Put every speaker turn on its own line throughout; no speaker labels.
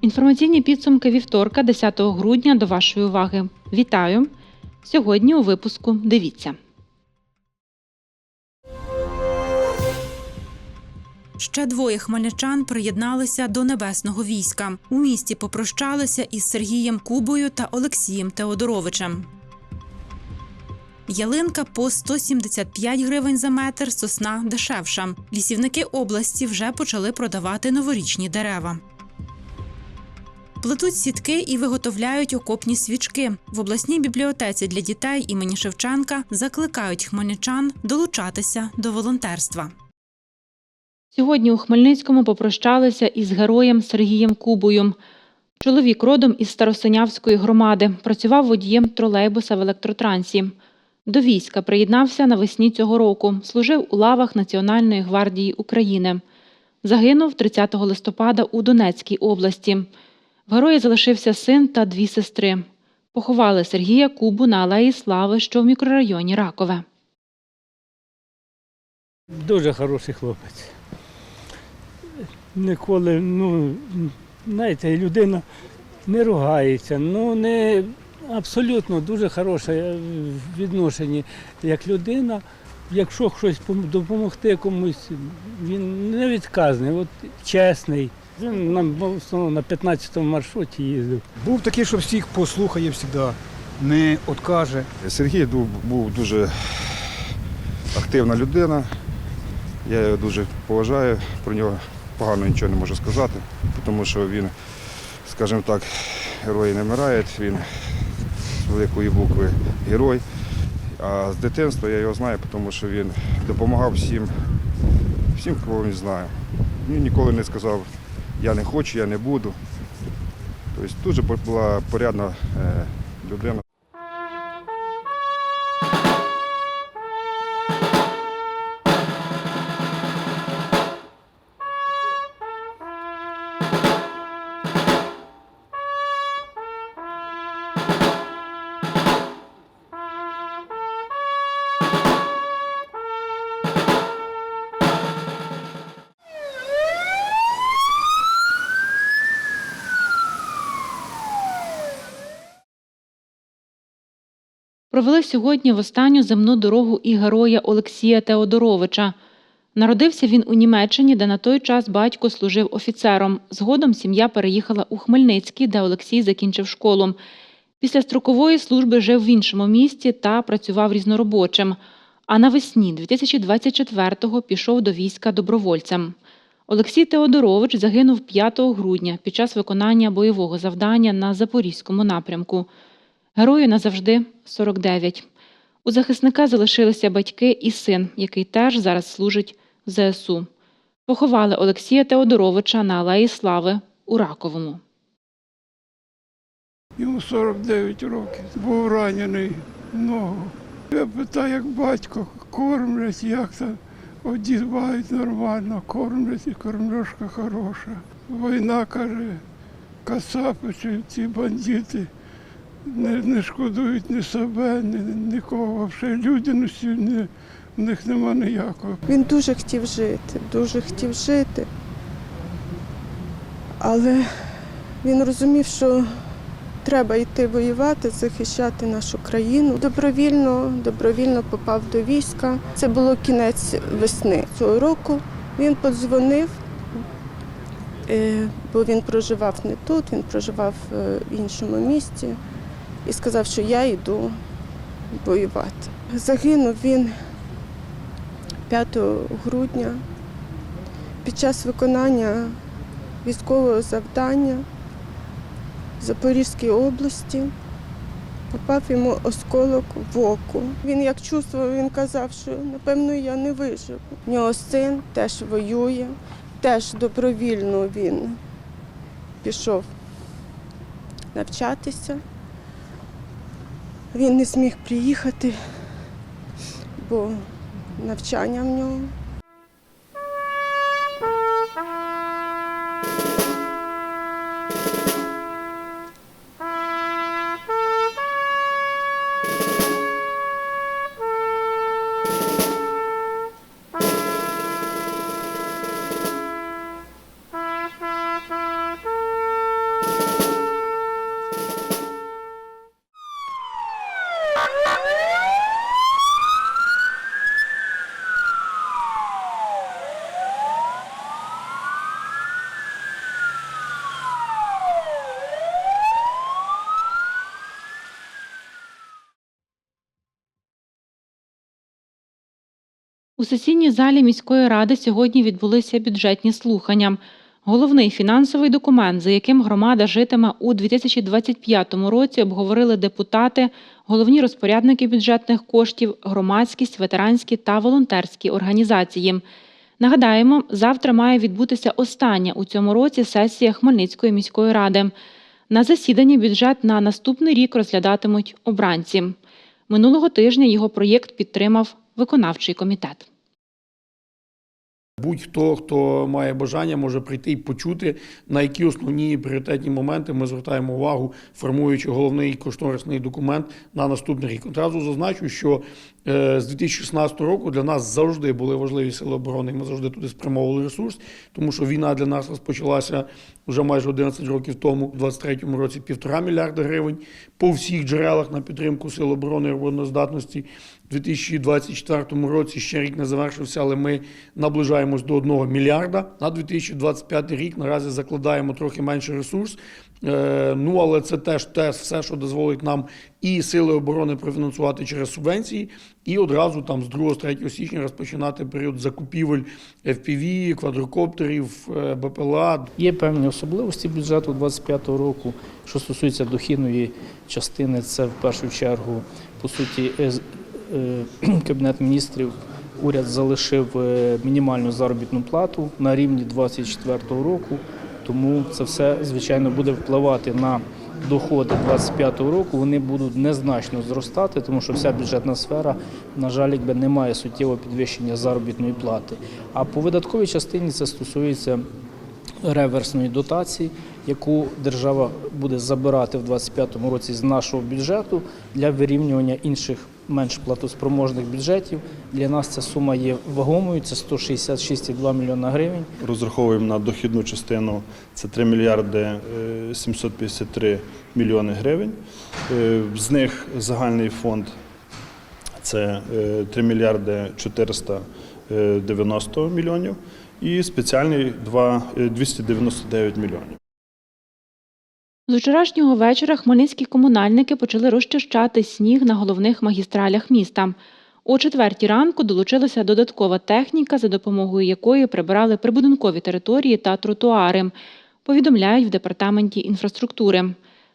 Інформаційні підсумки вівторка, 10 грудня, до вашої уваги. Вітаю! Сьогодні у випуску дивіться. Ще двоє хмельничан приєдналися до небесного війська. У місті попрощалися із Сергієм Кубою та Олексієм Теодоровичем. Ялинка по 175 гривень за метр, сосна дешевша. Лісівники області вже почали продавати новорічні дерева. Плетуть сітки і виготовляють окопні свічки. В обласній бібліотеці для дітей імені Шевченка закликають хмельничан долучатися до волонтерства. Сьогодні у Хмельницькому попрощалися із героєм Сергієм Кубою. Чоловік родом із Старосинявської громади, працював водієм тролейбуса в електротрансі. До війська приєднався навесні цього року, служив у лавах Національної гвардії України. Загинув 30 листопада у Донецькій області. В герої залишився син та дві сестри. Поховали Сергія Кубу на Алеї Слави, що в мікрорайоні Ракове.
Дуже хороший хлопець. Ніколи, ну, знаєте, людина не ругається, ну не абсолютно дуже хороше в відношенні як людина. Якщо щось допомогти комусь, він не відказний, от чесний. Він нам в основному на 15-му маршруті їздив.
Був такий, що всіх послухає завжди, не откаже.
Сергій був дуже активна людина. Я його дуже поважаю, про нього погано нічого не можу сказати, тому що він, скажімо так, герої не вмирають, він з великої букви герой. А з дитинства я його знаю, тому що він допомагав всім, всім, кого він знає. Він ніколи не сказав, я не хочу, я не буду. Тобто дуже була порядна е, людина.
Провели сьогодні в останню земну дорогу і героя Олексія Теодоровича. Народився він у Німеччині, де на той час батько служив офіцером. Згодом сім'я переїхала у Хмельницький, де Олексій закінчив школу. Після строкової служби жив в іншому місті та працював різноробочим. А навесні 2024-го пішов до війська добровольцем. Олексій Теодорович загинув 5 грудня під час виконання бойового завдання на Запорізькому напрямку. Герою назавжди 49. У захисника залишилися батьки і син, який теж зараз служить в ЗСУ. Поховали Олексія Теодоровича на Алеї Слави у Раковому.
Йому 49 років. Був ранений ногу. Я питаю, як батько, кормлять, як там одівають нормально, кормлять і кормлюшка хороша. Війна каже, кацапи ці бандити не, не шкодують ні себе, ні, нікого. Взагалі людяності ні, в них нема ніякого.
Він дуже хотів жити, дуже хотів жити. Але він розумів, що треба йти воювати, захищати нашу країну. Добровільно, добровільно попав до війська. Це було кінець весни цього року. Він подзвонив, е, бо він проживав не тут, він проживав е, в іншому місті і сказав, що я йду воювати. Загинув він 5 грудня під час виконання військового завдання в Запорізькій області попав йому осколок в око. Він як чувствував, він казав, що напевно я не виживу. У нього син теж воює, теж добровільно він пішов навчатися. Він не зміг приїхати, бо навчання в нього.
У сесійній залі міської ради сьогодні відбулися бюджетні слухання. Головний фінансовий документ, за яким громада житиме у 2025 році, обговорили депутати, головні розпорядники бюджетних коштів, громадськість, ветеранські та волонтерські організації. Нагадаємо, завтра має відбутися остання у цьому році сесія Хмельницької міської ради. На засіданні бюджет на наступний рік розглядатимуть обранці. Минулого тижня його проєкт підтримав виконавчий комітет.
Будь-хто, хто має бажання, може прийти і почути, на які основні пріоритетні моменти ми звертаємо увагу, формуючи головний кошторисний документ на наступний рік. Одразу зазначу, що е, з 2016 року для нас завжди були важливі сили оборони. Ми завжди туди спрямовували ресурс, тому що війна для нас розпочалася вже майже 11 років тому, у 2023 році півтора мільярда гривень по всіх джерелах на підтримку сил оборони і обороноздатності. У 2024 році ще рік не завершився, але ми наближаємось до 1 мільярда. На 2025 рік наразі закладаємо трохи менше ресурс. Е, Ну, але це теж, теж все, що дозволить нам і сили оборони профінансувати через субвенції, і одразу там з 2-3 січня розпочинати період закупівель FPV, квадрокоптерів, е, БПЛА,
Є певні особливості бюджету 2025 року, що стосується дохідної частини. Це в першу чергу, по суті, е, Кабінет міністрів. Уряд залишив е, мінімальну заробітну плату на рівні 2024 року, тому це все звичайно буде впливати на доходи 2025 року. Вони будуть незначно зростати, тому що вся бюджетна сфера, на жаль, якби не має суттєвого підвищення заробітної плати. А по видатковій частині це стосується реверсної дотації, яку держава буде забирати в 2025 році з нашого бюджету для вирівнювання інших менш платоспроможних бюджетів. Для нас ця сума є вагомою, це 166,2 мільйона гривень.
Розраховуємо на дохідну частину це 3 мільярди е, 753 мільйони гривень. Е, З них загальний фонд це е, 3 мільярди 490 мільйонів і спеціальний е, 299 мільйонів.
З вчорашнього вечора хмельницькі комунальники почали розчищати сніг на головних магістралях міста. О четвертій ранку долучилася додаткова техніка, за допомогою якої прибирали прибудинкові території та тротуари, повідомляють в департаменті інфраструктури.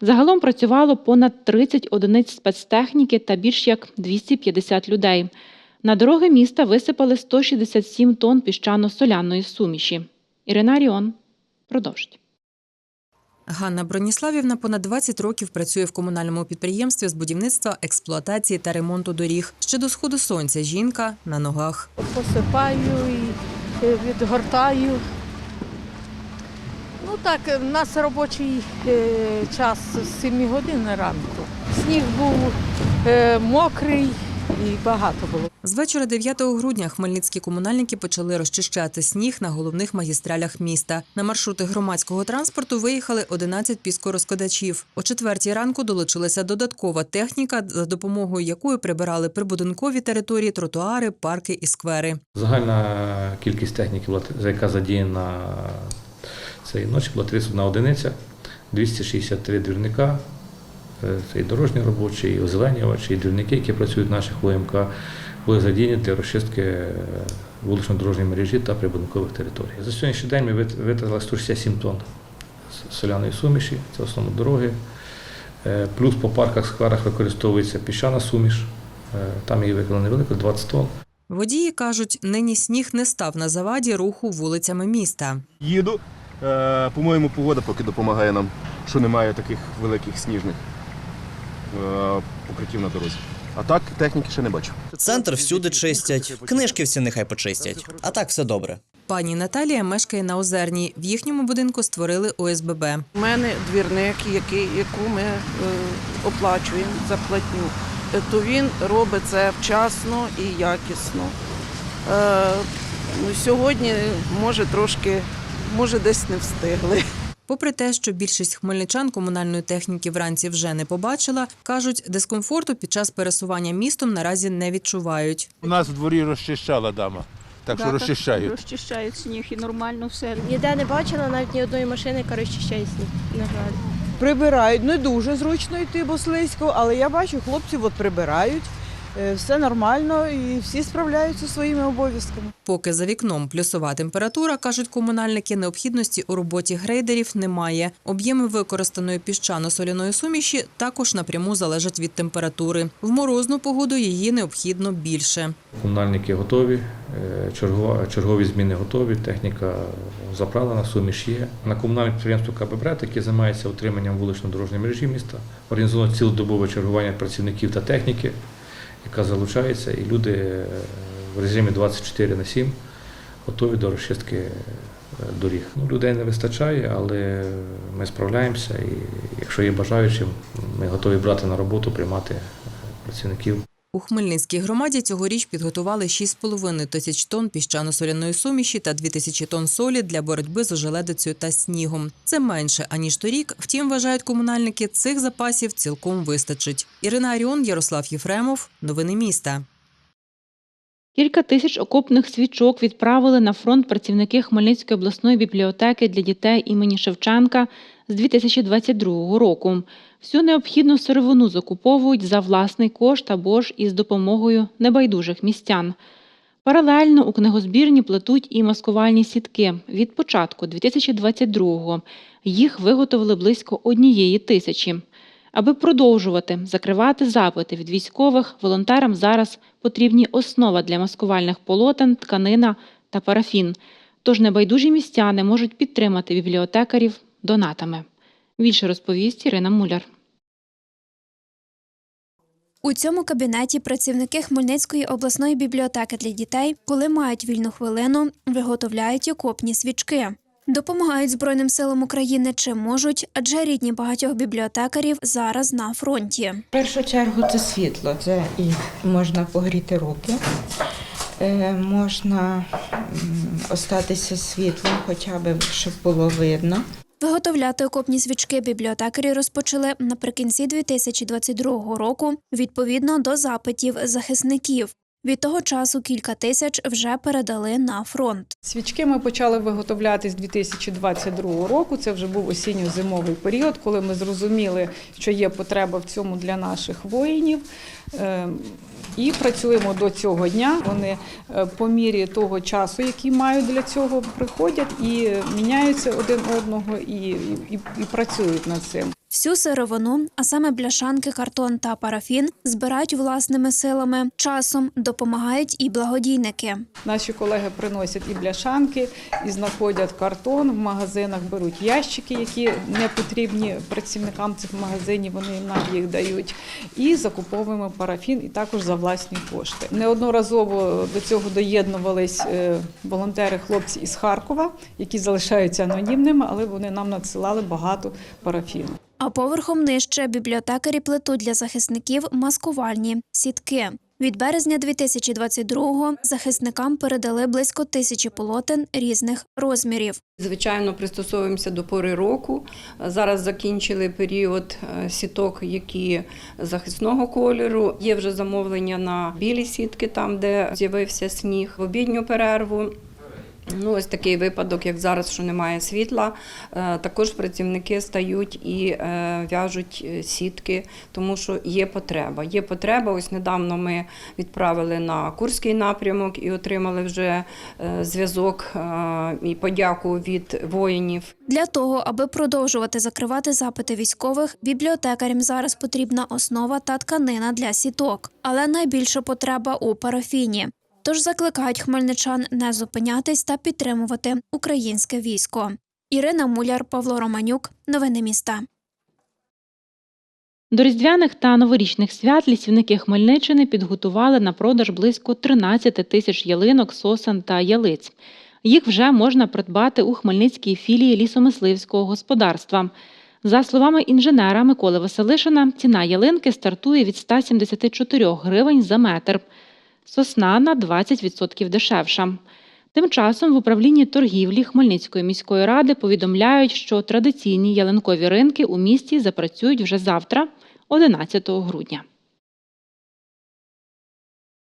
Загалом працювало понад 30 одиниць спецтехніки та більш як 250 людей. На дороги міста висипали 167 тонн піщано-соляної суміші. Ірина Ріон продовжить.
Ганна Броніславівна понад 20 років працює в комунальному підприємстві з будівництва, експлуатації та ремонту доріг. Ще до сходу сонця жінка на ногах.
посипаю і е, відгортаю. Ну так, е, в нас робочий е, час з 7 годин ранку. Сніг був мокрий і багато було.
З вечора 9 грудня хмельницькі комунальники почали розчищати сніг на головних магістралях міста. На маршрути громадського транспорту виїхали 11 піскорозкладачів. О четвертій ранку долучилася додаткова техніка, за допомогою якої прибирали прибудинкові території, тротуари, парки і сквери.
Загальна кількість техніки, була, яка задіяна цієї ночі, була 31 одиниця, 263 двірника. Е, Це і дорожні робочі, і озеленювачі, і двірники, які працюють в наших ОМК, були задіяні для розчистки е, вулично-дорожньої мережі та прибудинкових територій. За сьогоднішній день ми витратили 167 тонн соляної суміші, це в основному дороги. Е, Плюс по парках, скверах використовується піщана суміш, там її виконано невелико, 20 тонн.
Водії кажуть, нині сніг не став на заваді руху вулицями міста.
Їду. По-моєму, погода поки допомагає нам, що немає таких великих сніжних покриттів на дорозі. А так техніки ще не бачу.
Центр всюди чистять, книжки всі нехай почистять. А так все добре.
Пані Наталія мешкає на Озерній. В їхньому будинку створили ОСББ.
У мене двірник, який, яку ми е, оплачуємо за платню, Е, то він робить це вчасно і якісно. Е, ну, сьогодні, може, трошки, може, десь не встигли.
Попри те, що більшість хмельничан комунальної техніки вранці вже не побачила, кажуть, дискомфорту під час пересування містом наразі не відчувають.
У нас в дворі розчищала дама, так що розчищають.
Розчищають сніг і нормально все.
Ніде не бачила навіть ні одної машини, яка розчищає сніг, на жаль.
Прибирають. Не дуже зручно йти, бо слизько, але я бачу, хлопці от прибирають.
Е, Все нормально і всі справляються своїми обов'язками.
Поки за вікном плюсова температура, кажуть комунальники, необхідності у роботі грейдерів немає. Об'єми використаної піщано-соляної суміші також напряму залежать від температури. В морозну погоду її необхідно більше.
Комунальники готові, е, чергова- чергові зміни готові, техніка заправлена, суміш є. На комунальне підприємство КББРЕТ, яке займається утриманням вулично-дорожньої мережі міста, організовано цілодобове чергування працівників та техніки, яка залучається, і люди е, в режимі 24 на 7 готові до розчистки е, доріг. Ну, людей не вистачає, але ми справляємося, і якщо є бажаючі, ми готові брати на роботу, приймати е, працівників.
У Хмельницькій громаді цьогоріч підготували 6,5 тисяч тонн піщано-соляної суміші та 2 тисячі тонн солі для боротьби з ожеледицею та снігом. Це менше аніж торік. Втім, вважають комунальники, цих запасів цілком вистачить. Ірина Аріон, Ярослав Єфремов. Новини міста.
Кілька тисяч окопних свічок відправили на фронт працівники Хмельницької обласної бібліотеки для дітей імені Шевченка з 2022 року. Всю необхідну сировину закуповують за власний кошт або ж із допомогою небайдужих містян. Паралельно у книгозбірні плетуть і маскувальні сітки. Від початку 2022-го їх виготовили близько однієї тисячі. Аби продовжувати закривати запити від військових, волонтерам зараз потрібні основа для маскувальних полотен, тканина та парафін. Тож небайдужі містяни можуть підтримати бібліотекарів донатами. Більше розповість Ірина Муляр.
У цьому кабінеті працівники Хмельницької обласної бібліотеки для дітей, коли мають вільну хвилину, виготовляють окопні свічки. Допомагають Збройним силам України чим можуть, адже рідні багатьох бібліотекарів зараз на фронті.
В першу чергу це світло. Це і можна погріти руки, е, можна остатися світлом, хоча б щоб було видно.
Виготовляти окопні свічки бібліотекарі розпочали наприкінці 2022 року відповідно до запитів захисників. Від того часу кілька тисяч вже передали на фронт.
Свічки ми почали виготовляти з 2022 року. Це вже був осінньо-зимовий період, коли ми зрозуміли, що є потреба в цьому для наших воїнів. Е, І працюємо до цього дня. Вони е, по мірі того часу, який мають для цього, приходять і міняються один одного і, і, і працюють над цим.
Всю сировину, а саме бляшанки, картон та парафін, збирають власними силами. Часом допомагають і благодійники.
Наші колеги приносять і бляшанки, і знаходять картон в магазинах, беруть ящики, які не потрібні працівникам цих магазинів. Вони нам їх дають. І закуповуємо парафін, і також за власні кошти. Неодноразово до цього доєднувались е, волонтери, хлопці із Харкова, які залишаються анонімними, але вони нам надсилали багато парафіну.
А поверхом нижче бібліотекарі плетуть для захисників маскувальні сітки. Від березня 2022-го захисникам передали близько тисячі полотен різних розмірів.
Звичайно, пристосовуємося до пори року. Зараз закінчили період е, сіток, які захисного кольору. Є вже замовлення на білі сітки, там де з'явився сніг. В обідню перерву. Ну, ось такий випадок, як зараз, що немає світла. е, Також працівники стають і е, в'яжуть е, сітки, тому що є потреба. Є потреба. Ось недавно ми відправили на Курський напрямок і отримали вже зв'язок і подяку від воїнів.
Для того, аби продовжувати закривати запити військових, бібліотекарям зараз потрібна основа та тканина для сіток, але найбільша потреба у парафіні. Тож закликають хмельничан не зупинятись та підтримувати українське військо. Ірина Муляр, Павло Романюк. Новини міста.
До різдвяних та новорічних свят лісівники Хмельниччини підготували на продаж близько 13 тисяч ялинок, сосен та ялиць. Їх вже можна придбати у Хмельницькій філії лісомисливського господарства. За словами інженера Миколи Василишина, ціна ялинки стартує від 174 гривень за метр. Сосна на 20% дешевша. Тим часом в управлінні торгівлі Хмельницької міської ради повідомляють, що традиційні ялинкові ринки у місті запрацюють вже завтра, 11 грудня.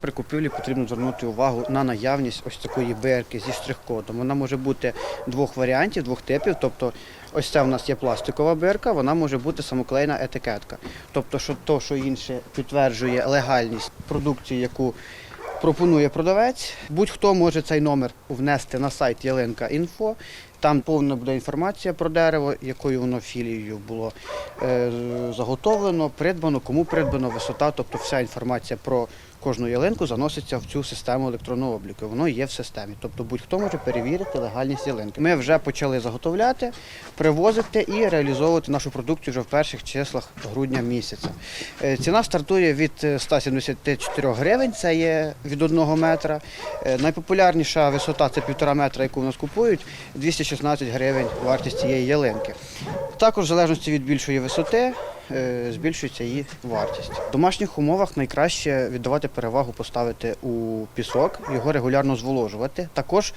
При купівлі потрібно звернути увагу на наявність ось такої бирки зі штрих-кодом. Вона може бути двох варіантів, двох типів. Тобто Ось це у нас є пластикова бирка, вона може бути самоклеєна етикетка. Тобто, що то, що інше підтверджує легальність продукції, яку пропонує продавець, будь-хто може цей номер внести на сайт Ялинка.Інфо. Там повна буде інформація про дерево, якою воно філією було е, заготовлено, придбано, кому придбано, висота, тобто вся інформація про кожну ялинку заноситься в цю систему електронного обліку. Воно є в системі. Тобто будь-хто може перевірити легальність ялинки. Ми вже почали заготовляти, привозити і реалізовувати нашу продукцію вже в перших числах грудня місяця. Е, Ціна стартує від е, 174 гривень, це є від одного метра. Е, Найпопулярніша висота це півтора метра, яку у нас купують, 216 гривень вартість цієї ялинки. Також в залежності від більшої висоти е, збільшується її вартість. В домашніх умовах найкраще віддавати перевагу поставити у пісок, його регулярно зволожувати. Також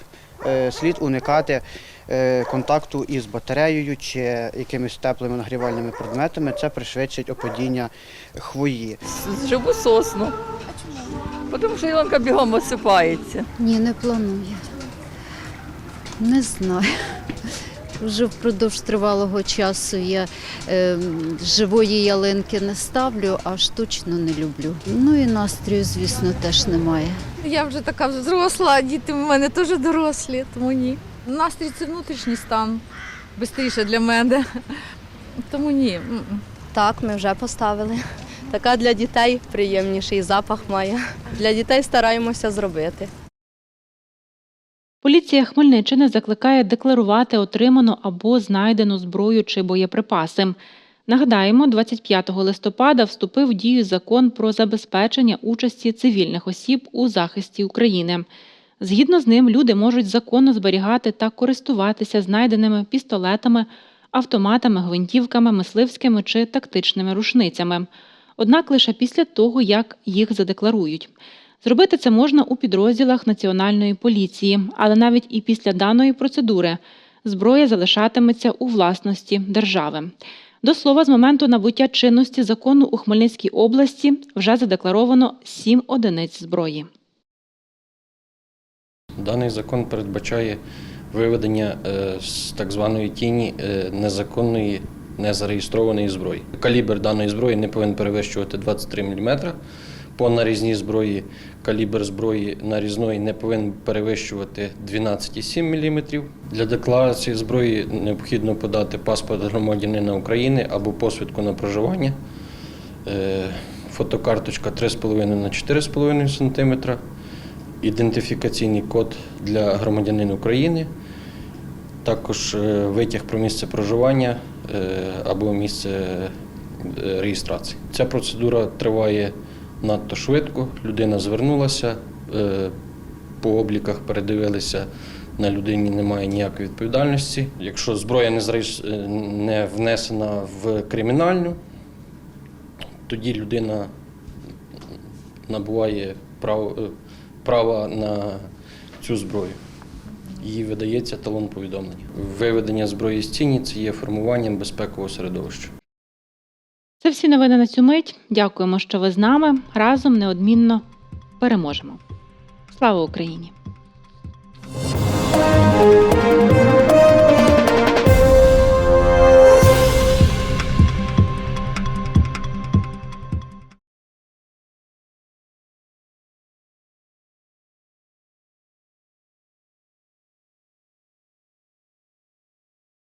е, слід уникати е, контакту із батареєю чи якимись теплими нагрівальними предметами. Це пришвидшить опадіння хвої.
Живу сосну. Тому що ялинка бігом осипається.
Ні, не планую. Не знаю. Вже впродовж тривалого часу я е, живої ялинки не ставлю, а штучно не люблю. Ну і настрою, звісно, теж немає.
Я вже така взросла, а діти в мене теж дорослі, тому ні. Настрій це внутрішній стан, швидше для мене. Тому ні.
Так, ми вже поставили. Така для дітей приємніший запах має. Для дітей стараємося зробити.
Поліція Хмельниччини закликає декларувати отриману або знайдену зброю чи боєприпаси. Нагадаємо, 25 листопада вступив в дію закон про забезпечення участі цивільних осіб у захисті України. Згідно з ним, люди можуть законно зберігати та користуватися знайденими пістолетами, автоматами, гвинтівками, мисливськими чи тактичними рушницями. Однак лише після того, як їх задекларують. Зробити це можна у підрозділах Національної поліції, але навіть і після даної процедури зброя залишатиметься у власності держави. До слова, з моменту набуття чинності закону у Хмельницькій області вже задекларовано сім одиниць зброї.
Даний закон передбачає виведення е, з так званої тіні е, незаконної незареєстрованої зброї. Калібр даної зброї не повинен перевищувати 23 мм. По нарізній зброї калібр зброї нарізної не повинен перевищувати 12,7 мм. Для декларації зброї необхідно подати паспорт громадянина України або посвідку на проживання, е, фотокарточка 3,5 на 4,5 см, ідентифікаційний код для громадянина України, також е, витяг про місце проживання е, або місце реєстрації. Ця процедура триває надто швидко. Людина звернулася, е, по обліках передивилися, на людині немає ніякої відповідальності. Якщо зброя не е, не внесена в кримінальну, тоді людина набуває прав, е, права на цю зброю. Їй видається талон повідомлення. Виведення зброї з тіні це є формуванням безпекового середовища.
Це всі новини на цю мить. Дякуємо, що ви з нами. Разом неодмінно переможемо. Слава Україні!